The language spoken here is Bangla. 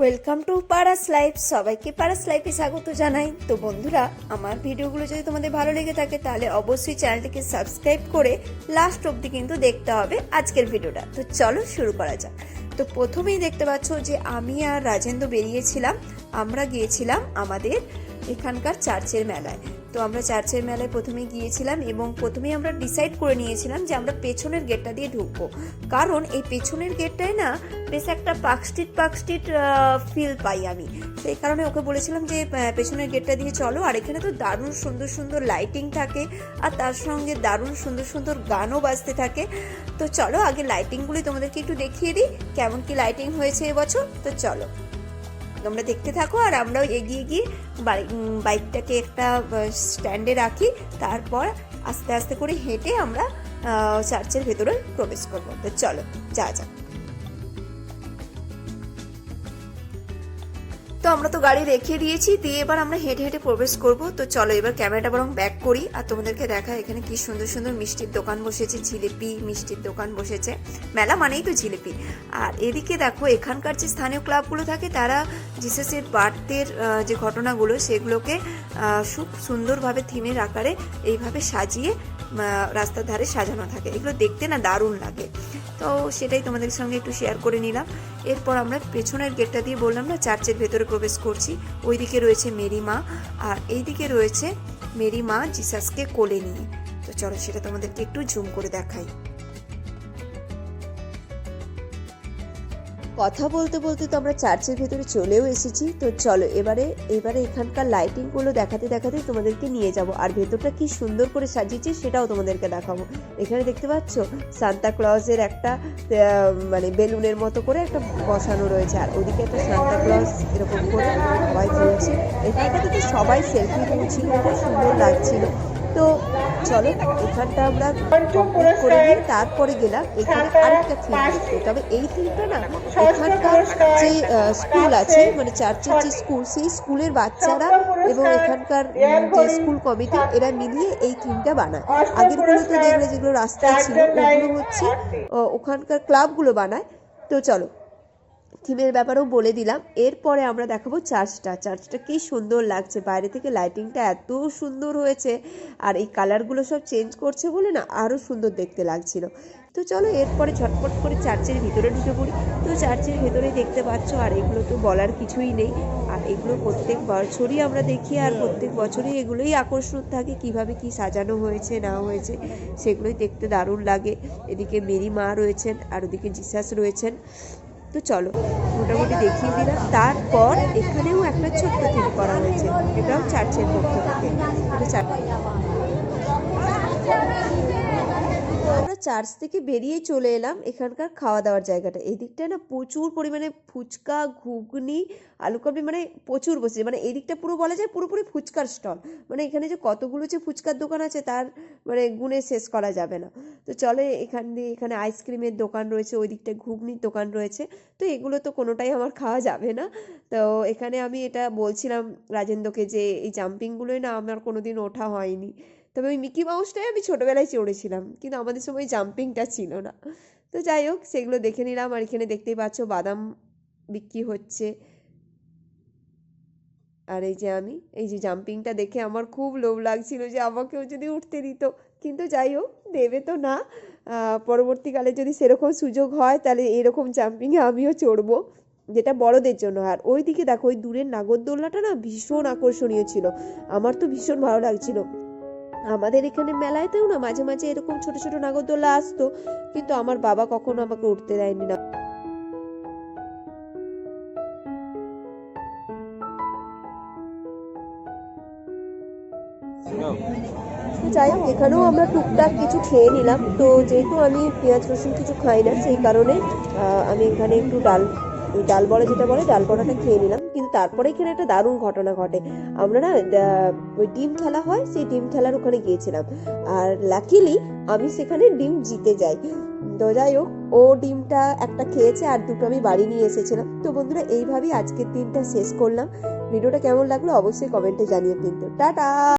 ওয়েলকাম টু পারাস লাইফ সবাইকে পারাস লাইফে স্বাগত জানাই। তো বন্ধুরা, আমার ভিডিওগুলো যদি তোমাদের ভালো লেগে থাকে, তাহলে অবশ্যই চ্যানেলটিকে সাবস্ক্রাইব করে লাস্ট অবধি কিন্তু দেখতে হবে আজকের ভিডিওটা। তো চলো শুরু করা যাক। তো প্রথমেই দেখতে পাচ্ছ যে আমি আর রাজেন্দ্র বেরিয়েছিলাম। আমরা গিয়েছিলাম আমাদের এখানকার চার্চের মেলায়। তো আমরা চার্চের মেলায় প্রথমে গিয়েছিলাম এবং প্রথমেই আমরা ডিসাইড করে নিয়েছিলাম যে আমরা পেছনের গেটটা দিয়ে ঢুকবো। কারণ এই পেছনের গেটটায় না বেশ একটা Park Street Park Street feel পাই আমি। সেই কারণে ওকে বলেছিলাম যে পেছনের গেটটা দিয়ে চলো। আর এখানে তো দারুণ সুন্দর সুন্দর লাইটিং থাকে আর তার সঙ্গে দারুণ সুন্দর সুন্দর গানও বাজতে থাকে। তো চলো আগে লাইটিংগুলি তোমাদেরকে একটু দেখিয়ে দিই, কেমন কি লাইটিং হয়েছে এবছর? তো চলো। তোমরা দেখতে থাকো আর আমরাও এগিয়ে গিয়ে বাই- বাইকটাকে একটা স্ট্যান্ডে রাখি। তারপর আস্তে আস্তে করে হেঁটে আমরা চার্চের ভেতরে প্রবেশ করব। তো চলো যা যাক। তো আমরা তো গাড়ি রেখে দিয়েছি, দিয়ে এবার আমরা হেঁটে হেঁটে প্রবেশ করব। তো চলো এবার ক্যামেরাটা বরং ব্যাক করি আর তোমাদেরকে দেখা, এখানে কি সুন্দর সুন্দর মিষ্টির দোকান বসেছে, জিলিপি মিষ্টির দোকান বসেছে। মেলা মানেই তো জিলিপি। আর এদিকে দেখো, এখানকার যে স্থানীয় ক্লাবগুলো থাকে, তারা জিসাসের বার্থের যে ঘটনাগুলো, সেগুলোকে খুব সুন্দরভাবে থিমের আকারে এইভাবে সাজিয়ে রাস্তার ধারে সাজানো থাকে। এগুলো দেখতে না দারুণ লাগে। তো সেটাই তোমাদের সঙ্গে একটু শেয়ার করে নিলাম। এরপর আমরা পেছনের গেটটা দিয়ে বললাম না চার্চের ভেতরে প্রবেশ করছি। ওই দিকে রয়েছে মেরি মা, আর এইদিকে রয়েছে মেরি মা জিসাসকে কোলে নিয়ে। তো চলো সেটা তোমাদেরকে একটু জুম করে দেখাই। কথা বলতে বলতে তো আমরা চার্চের ভেতরে চলেও এসেছি। তো চলো, এবারে এবারে এখানকার লাইটিংগুলো দেখাতে দেখাতে তোমাদেরকে নিয়ে যাব। আর ভেতরটা কি সুন্দর করে সাজিয়েছে সেটাও তোমাদেরকে দেখাবো। এখানে দেখতে পাচ্ছ? সান্তা ক্লজের একটা মানে বেলুনের মতো করে একটা বসানো রয়েছে। আর ওদিকে একটা সান্তা ক্লজ এরকম করে সবাই তুলছে। এখানটাতে তো সবাই সেলফি তুলছিল, খুব সুন্দর লাগছিল। তো চলো এখানটা আমরা করে নিয়ে তারপরে গেলাম। এখানে আরেকটা থিম দেখতে তবে এই থিমটা না এখানকার যে স্কুল আছে মানে চার্চের যে স্কুল সেই স্কুলের বাচ্চারা এবং এখানকার যে স্কুল কমিটি এরা মিলিয়ে এই থিমটা বানায়। আগের গুলোতে দেখলে যেগুলো রাস্তায় ছিল ওগুলো হচ্ছে ওখানকার ক্লাবগুলো বানায়। তো চলো থিমের ব্যাপারেও বলে দিলাম। এরপরে আমরা দেখাবো চার্চটা। চার্চটা কি সুন্দর লাগছে। বাইরে থেকে লাইটিংটা এত সুন্দর হয়েছে আর এই কালারগুলো সব চেঞ্জ করছে বলে না আরও সুন্দর দেখতে লাগছিল। তো চলো এরপরে ঝটপট করে চার্চের ভিতরে ঢুকে পড়ি। তো চার্চের ভেতরে দেখতে পাচ্ছ, আর এগুলো তো বলার কিছুই নেই। আর এগুলো প্রত্যেক বছরই আমরা দেখি, আর প্রত্যেক বছরই এগুলোই আকর্ষণ থাকে, কীভাবে কি সাজানো হয়েছে, না হয়েছে, সেগুলোই দেখতে দারুণ লাগে। এদিকে মেরি মা রয়েছেন, আর ওদিকে জিসাস রয়েছেন। তো চলো, মোটামুটি দেখিয়ে দিলাম। তারপর এখানেও একটা ছোট্ট থিম করা হয়েছে, এটাও চার্চের পক্ষ থেকে। এটা চার- আমরা চার্চ থেকে বেরিয়ে চলে এলাম এখানকার খাওয়া দাওয়ার জায়গাটা। এই দিকটায় না প্রচুর পরিমাণে ফুচকা, ঘুগনি আলু কাবলি মানে প্রচুর বসেছে। মানে এই দিকটা পুরো বলা যায় পুরোপুরি ফুচকার স্টল। মানে এখানে যে কতগুলো যে ফুচকার দোকান আছে তার মানে গুণে শেষ করা যাবে না। তো চলে এখান দিয়ে এখানে আইসক্রিমের দোকান রয়েছে, ওই দিকটায় ঘুগনির দোকান রয়েছে। তো এগুলো তো কোনোটাই আমার খাওয়া যাবে না। তো এখানে আমি এটা বলছিলাম রাজেন্দ্রকে যে এই জাম্পিংগুলোই না আমার কোনোদিন ওঠা হয়নি। তবে ওই মিকি মাউসটাই আমি ছোটোবেলায় চড়েছিলাম, কিন্তু আমাদের সময় জাম্পিংটা ছিল না। তো যাই হোক, সেগুলো দেখে নিলাম, আর এখানে দেখতেই পাচ্ছ বাদাম বিক্রি হচ্ছে। আর এই যে আমি, এই যে জাম্পিংটা দেখে আমার খুব লোভ লাগছিল যে আমাকেও যদি উঠতে দিত, কিন্তু যাই হোক, দেবে তো না। পরবর্তীকালে যদি সেরকম সুযোগ হয়, তাহলে এরকম জাম্পিংয়ে আমিও চড়বো, যেটা বড়দের জন্য। আর ওই দিকে দেখো, ওই দূরের নাগরদোলনাটা না ভীষণ আকর্ষণীয় ছিল। আমার তো ভীষণ ভালো লাগছিল। আমাদের এখানে মেলায়তেও না মাঝে মাঝে এরকম ছোট ছোট নাগরদোলা আসতো, কিন্তু আমার বাবা কখনো আমাকে উঠতে দেয়নি না। যাই হোক, এখানেও আমরা টুকটাক কিছু খেয়ে নিলাম। তো যেহেতু আমি পেঁয়াজ রসুন কিছু খাই না, সেই কারণে আমি এখানে একটু ডাল ওই ডাল বড়া যেটা বলে, ডাল বড়াটা খেয়ে নিলাম। কিন্তু তারপরে এখানে একটা দারুণ ঘটনা ঘটে। আমরা না ওই ডিম খেলা হয়, সেই ডিম খেলার ওখানে গিয়েছিলাম। আর লাকিলি আমি সেখানে ডিম জিতে যাই। তো যাই হোক, ও ডিমটা একটা খেয়েছে আর দুটো আমি বাড়ি নিয়ে এসেছিলাম। তো বন্ধুরা, এইভাবেই আজকের দিনটা শেষ করলাম। ভিডিওটা কেমন লাগল অবশ্যই কমেন্টে জানিয়ে কিন্তু টাটা!